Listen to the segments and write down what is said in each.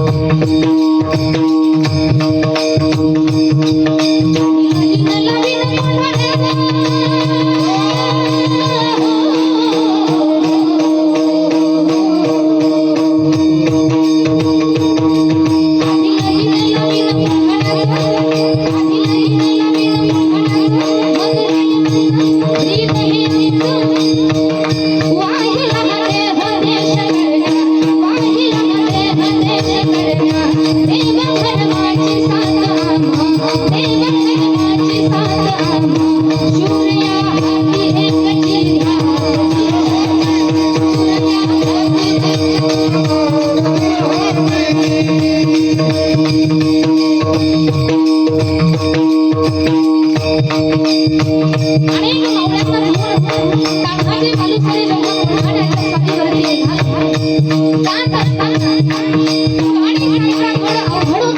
अनेक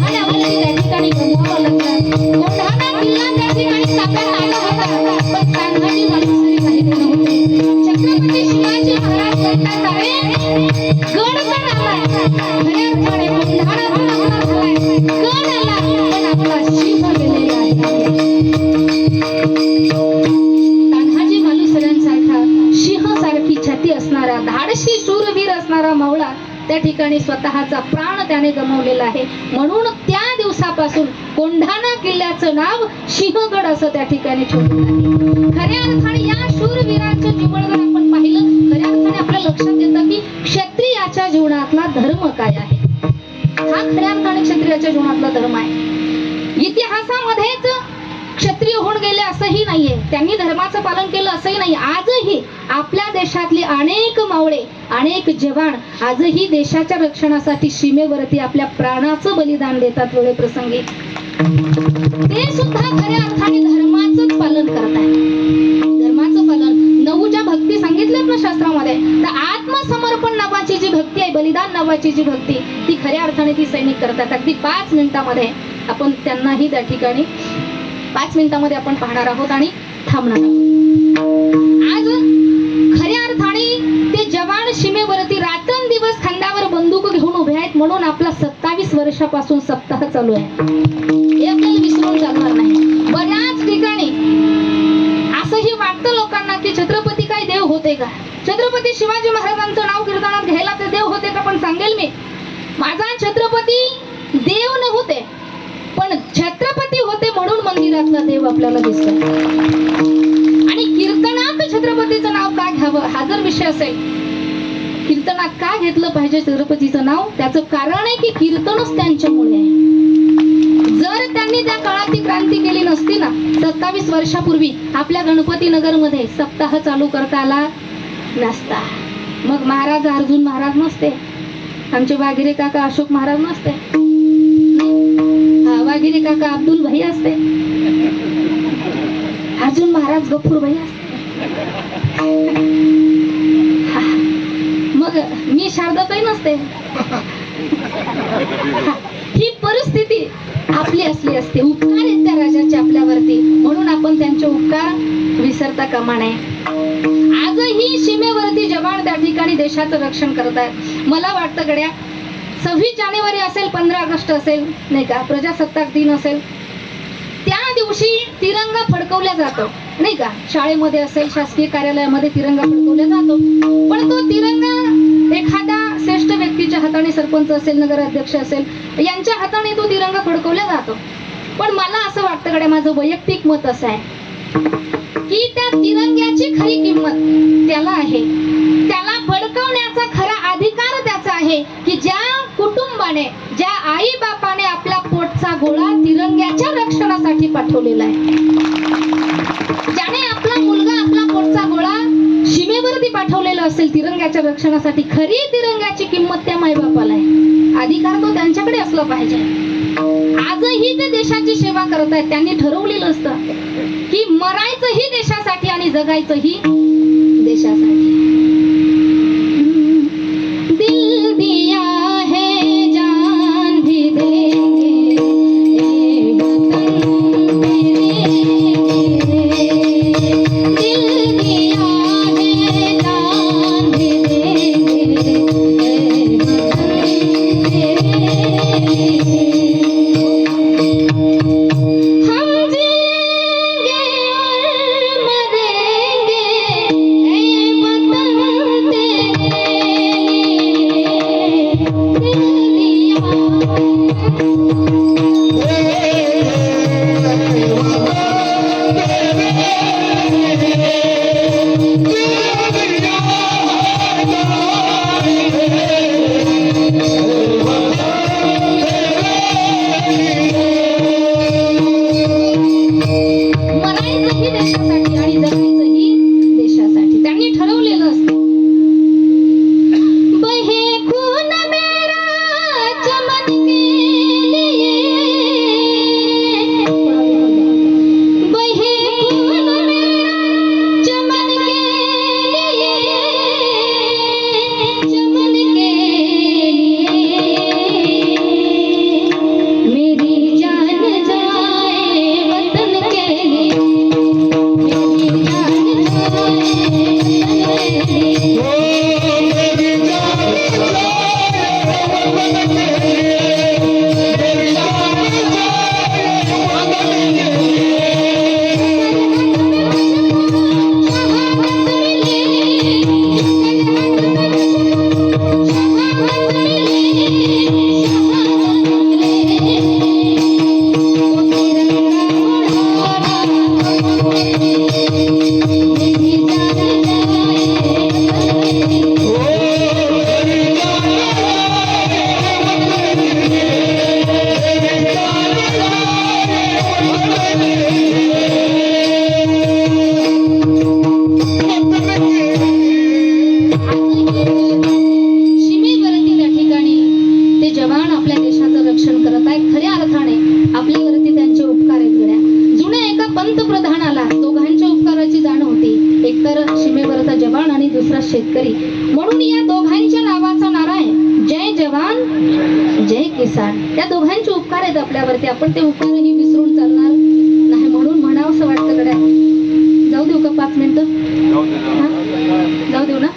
कोंढाण्यावरती त्या ठिकाणी गमवावा लागला कोंढाणा किल्ला त्या ठिकाणी असणारा धाडशी असणारा त्या ठिकाणी स्वतःचा प्राण त्याने गमावलेला आहे. म्हणून त्या दिवसापासून कोंढाणा किल्ल्याचं नाव सिंहगड असं त्या ठिकाणी ठेवलेलं आहे. खऱ्या अर्थाने या शूरवीरांचं जीवन जर आपण पाहिलं. खऱ्या अर्थाने आपल्या लक्षात येतं की क्षत्रियाच्या जीवनातला धर्म काय आहे? हा खऱ्या अर्थाने क्षत्रियाच्या जीवनातला धर्म आहे. इतिहासामध्येच क्षत्रिय होऊन गेले असंही नाहीये. त्यांनी धर्माचं पालन केलं असंही नाही आजही आपल्या देशातले अनेक मावळे अनेक जवान आजही देशाच्या रक्षणासाठी सीमेवरती आपल्या प्राणाचं बलिदान देतात वेळे प्रसंगी. ते सुद्धा खऱ्या अर्थाने धर्माचंच पालन करतात धर्माचं पालन. नऊच्या भक्ती सांगितल्यात ना शास्त्रामध्ये तर आत्मसमर्पण नावाची जी भक्ती आहे बलिदान नावाची जी भक्ती ती खऱ्या अर्थाने ती सैनिक करतात. अगदी पाच मिनिटामध्ये आपण त्यांनाही त्या ठिकाणी पाच मिनिटामध्ये आपण पाहणार आहोत आणि थांबणार आहोत. आज खऱ्या अर्थाने ते जवान सीमेवरती रात्रंदिवस खांद्यावर बंदूक घेऊन उभे आहेत म्हणून आपला सत्तावीस वर्षापासून सप्ताह चालू आहे. हे आपल्याला नाही. बऱ्याच ठिकाणी असंही वाटतं लोकांना की छत्रपती काय देव होते का? छत्रपती शिवाजी महाराजांचं नाव कीर्तनात घ्यायला ते देव होते का? पण सांगेल मी. माझा छत्रपती देव नव्हते पण छत्रपती होते म्हणून मंदिरातला देव आपल्याला दिसतो. आणि कीर्तनात छत्रपतीचं नाव का घ्यावं? हा जर विषय असेल कीर्तनात का घेतलं पाहिजे छत्रपतीचं नाव? त्याचं कारण आहे की कीर्तनच त्यांच्यामुळे आहे. जर त्या काळात ती क्रांती केली नसती ना सत्तावीस वर्षापूर्वी आपल्या गणपती नगरमध्ये सप्ताह चालू करता आला नसता. मग महाराज अर्जुन महाराज नसते. आमचे वाघिरे काका अशोक महाराज नसते. हा, वाघिरे काका अब्दुल भाई असते. अर्जुन महाराज गफूर भाई असते. मग मी शारदाताई नसते. ही परिस्थिती आपली असली असते. उपकार आहेत त्या राजाचे आपल्यावरती. म्हणून आपण त्यांचे उपकार विसरता कामा नये. आजही सीमेवरती जवान त्या ठिकाणी देशाचं रक्षण करत आहेत. मला वाटतं गड्या सव्वीस जानेवारी असेल पंधरा ऑगस्ट असेल नाही का? प्रजासत्ताक दिन असेल. त्या दिवशी तिरंगा फडकवला जातो. नाही का? शाळेमध्ये असेल शासकीय कार्यालयामध्ये तिरंगा फडकवला जातो. पण तो तिरंगा एखाद्या श्रेष्ठ व्यक्तीच्या हाताने सरपंच असेल नगराध्यक्ष असेल यांच्या हाताने तो तिरंगा फडकवला जातो. पण मला असं वाटतं कडे माझं वैयक्तिक मत असं आहे की त्या तिरंग्याची खरी किंमत त्याला आहे. त्याला फडकवण्याचा खरा अधिकार त्याचा आहे की ज्या कुटुंबाने ज्या आई बापाने आपला पोटचा गोळा तिरंग्याच्या रक्षणासाठी पाठवलेला आहे. रक्षणासाठी खरी तिरंगाची किंमत त्या मायबापाला आहे. अधिकार तो त्यांच्याकडे असला पाहिजे. आजही ते देशाची सेवा करत आहेत. त्यांनी ठरवलेलं असतं की मरायचंही देशासाठी आणि जगायचंही देशासाठी. सीमेवरती दोघांचे उपकार आहेत आपल्यावरती. आपण ते उपकारही विसरून चालणार नाही म्हणून म्हणावं असं वाटतं गड्या. जाऊ देऊ का पाच मिनिटं? हा? जाऊ देऊ ना?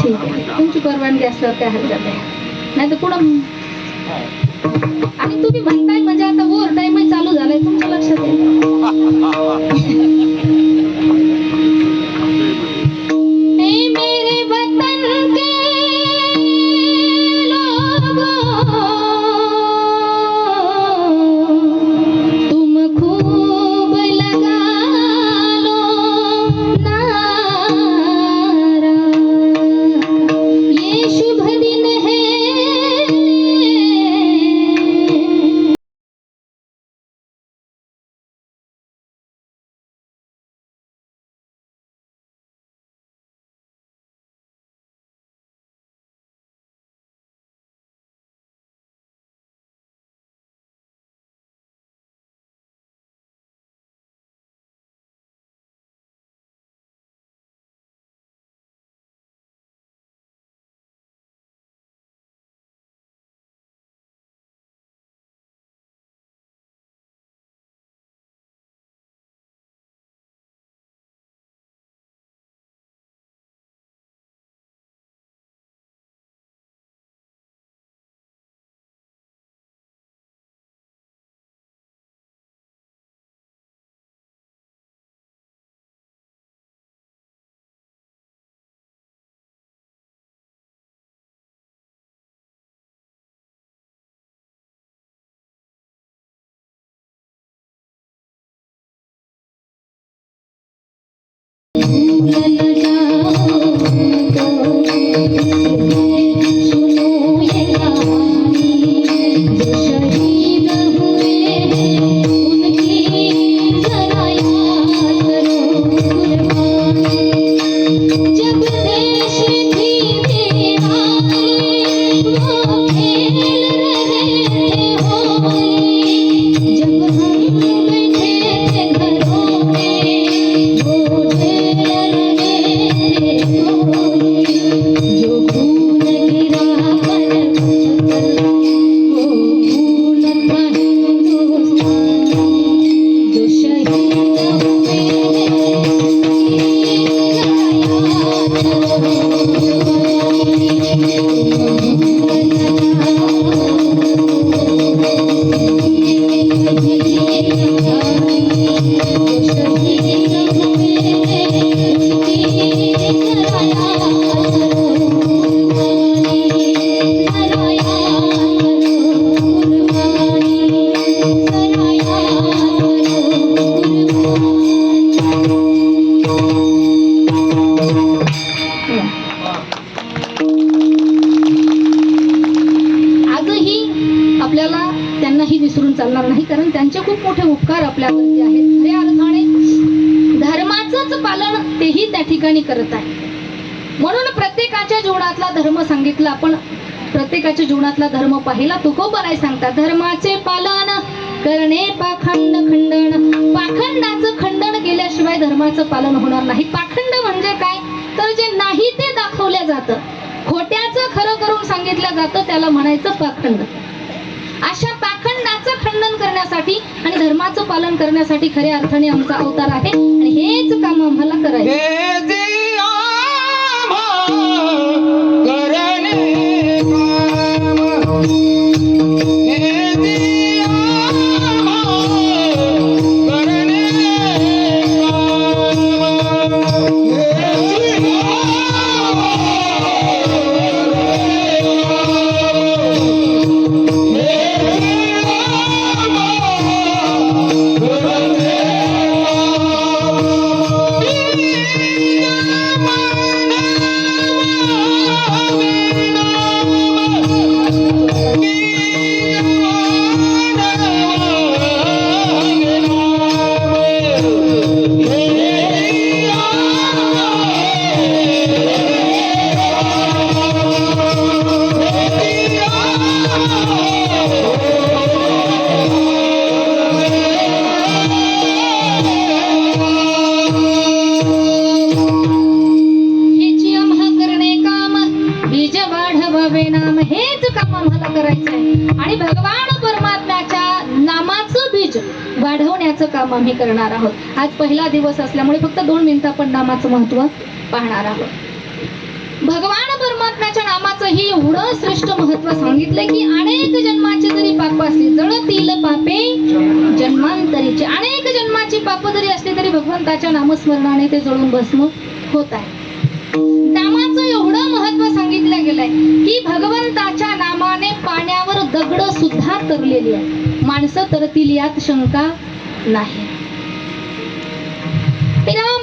ठीक आहे. तुमची परवानगी असल्यावर काय हरकत आहे नाही तर पुढं आणि तुम्ही म्हणताय म्हणजे आता ओव्हर टाईमही चालू झालाय. तुमच्या लक्षात येईल Let उपकार आहेत खऱ्या अर्थाने धर्माचंच पालन तेही त्या ठिकाणी करत आहे. म्हणून प्रत्येकाच्या जीवनातला धर्म सांगितला आपण प्रत्येकाच्या जीवनातला धर्म पाहिला तुकोबराय सांगता? धर्माचे पालन करणे पाखंड खंडन. पाखंडाचं खंडन केल्याशिवाय धर्माचं पालन होणार नाही. पाखंड म्हणजे काय? तर जे नाही ते दाखवल्या जातं. खोट्याचं खरं करून सांगितलं जातं त्याला म्हणायचं पाखंड. अशा खंडन करण्यासाठी आणि धर्माचं पालन करण्यासाठी खऱ्या अर्थाने आमचा अवतार आहे. आणि हेच काम आम्हाला करायचं. हे जे करणार आहोत. आज पहिला दिवस असल्यामुळे फक्त दोन मिनिटं आपण नामाचं महत्त्व पाहणार आहोत. भगवान परमात्म्याच्या नामाचं ही एवढं श्रेष्ठ महत्त्व सांगितलंय की अनेक जन्माचे जरी पाप असली जळतील पापे जन्मांतरीचे. अनेक जन्माची पाप जरी असली तरी भगवंताच्या नामस्मरणाने ते जळून भस्म होत आहे नामाचं एवढं महत्त्व सांगितलं गेलंय की भगवंताच्या नामाने पाण्यावर दगड सुद्धा तरलेली आहे माणसं तरतील यात शंका नाही. Pero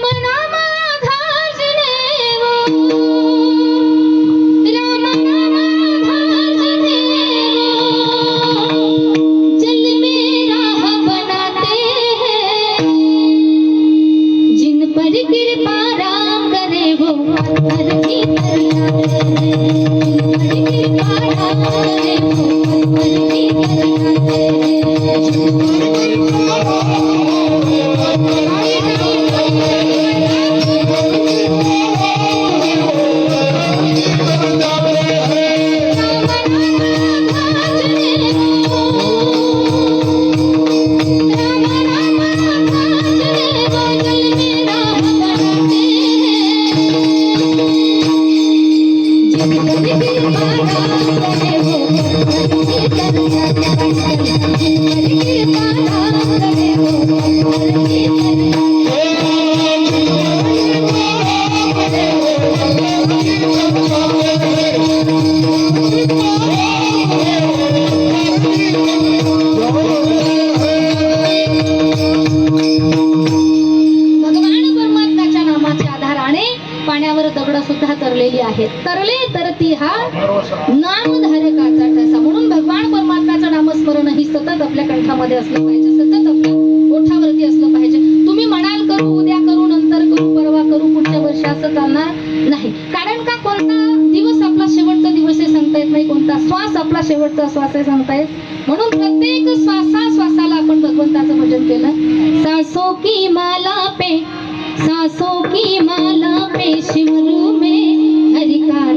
नाही कारण का कोणता दिवस आपला शेवटचा दिवस आहे सांगता येत नाही? कोणता श्वास आपला शेवटचा श्वास आहे सांगता येत? म्हणून प्रत्येक श्वासा श्वासाला आपण भगवंताचं भजन केलं. सासो की माला पे सासो की माला पे शिवरू में हरिका